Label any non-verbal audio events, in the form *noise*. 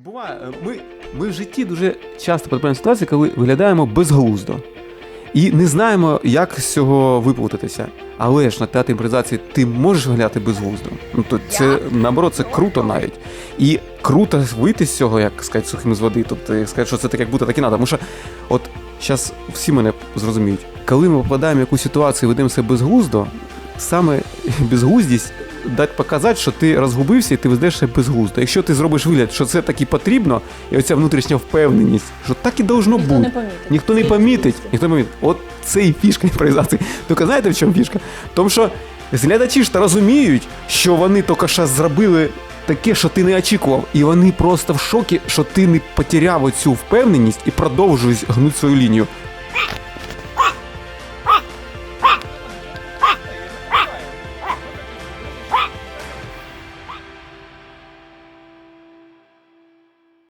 Буває, е, ми, ми в житті дуже часто потрапляємо в ситуації, коли виглядаємо безглуздо. І не знаємо, як з цього виплутатися. Але ж на театрі імпровізації ти можеш виглядати безглуздо. Ну, то це, наоборот, це круто навіть. І круто вийти з цього, як сказати, сухим з води. Тобто, як сказати, що це так, як будто так і надо. Тому що, от зараз всі мене зрозуміють, коли ми попадаємо в якусь ситуацію і ведемо себе безглуздо, саме *laughs* безглуздість дать показати, що ти розгубився і ти ведеш себе безглуздо. Якщо ти зробиш вигляд, що це таки потрібно, і оця внутрішня впевненість, що так і должно Ніхто бути. не помітить. Ніхто не помітить, ніхто не помітить. От це і фішка імпровізації. Тільки знаєте, в чому фішка? Тому що глядачі ж та розуміють, що вони тільки що зробили таке, що ти не очікував. І вони просто в шокі, що ти не потеряв оцю впевненість і продовжуєш гнути свою лінію.